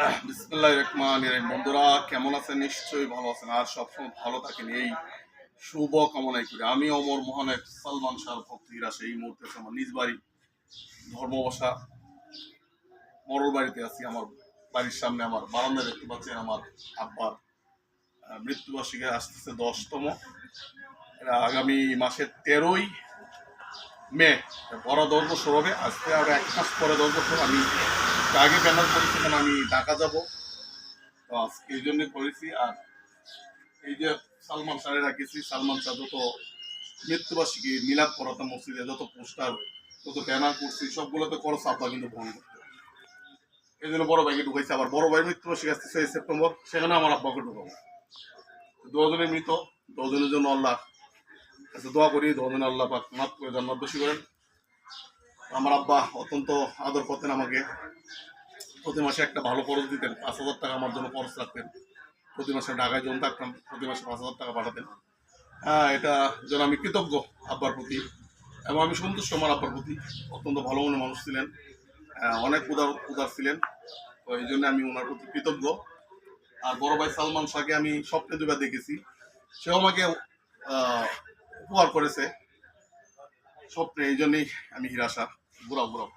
রহমান রহিম। বন্ধুরা, কেমন আছেন? নিশ্চয়ই ভালো আছেন। আর সবসময় ভালো থাকেন। এই শুভ কামনাই করি। আমি অমর মোহনের সালমান শাহ ভক্ত হিরাসে এই মুহূর্তে আমার নিজ বাড়ি, ধর্মবসা, মরল বাড়িতে আছি। আমার বাড়ির সামনে আমার বারান্দা দেখতে পাচ্ছেন আমার আব্বার মৃত্যুবার্ষিকী আসতেছে দশতম। এটা আগামী মাসের তেরোই মে, বড় দশ বছর হবে। আজকে আর এক মাস পরে দশ বছর, আমি আগে ব্যানার করেছি কারণ আমি ঢাকা যাব। তো আজকে এই জন্য করেছি। আর এই যে সালমান শাহের রাখেছি সালমান শাহ যত মৃত্যুবার্ষিকী মিলাদ পড়াতাম মসজিদে যত পোস্টার, যত ব্যানার করছি, সবগুলোতে খরচ আব্বা কিন্তু বহন করতে। এই জন্য বড় ভাইকে ঢুকাইছি। আবার বড় ভাই মৃত্যুবার্ষিকী আসছে ছয় সেপ্টেম্বর, সেখানে আমার আব্বাকে ঢুকাবো। দুজনে মৃত, দুজনের জন্য আল্লাহ কাছে দোয়া করি দুজনে আল্লাহ পাক মাফ করে জান্নাত বেশি করেন। আমার আব্বা অত্যন্ত আদর করতেন আমাকে। প্রতি মাসে একটা ভালো খরচ দিতেন পাঁচ হাজার টাকা আমার জন্য খরচ রাখতেন। প্রতি মাসে ঢাকায় জন থাকতাম প্রতি মাসে পাঁচ হাজার টাকা পাঠাতেন। হ্যাঁ এটা যেন আমি কৃতজ্ঞ আব্বার প্রতি এবং আমি সন্তুষ্ট আমার আব্বার প্রতি। অত্যন্ত ভালো মনের মানুষ ছিলেন। আহ, অনেক উদার উদার ছিলেন। তো এই জন্য আমি ওনার প্রতি কৃতজ্ঞ। আর বড় ভাই সালমান শাহকে আমি স্বপ্নে দুবার দেখেছি। সেও আমাকে উপহার করেছে। স্বপ্নে এই জন্যই আমি হিরাশা। ঘুরাও ঘুরাও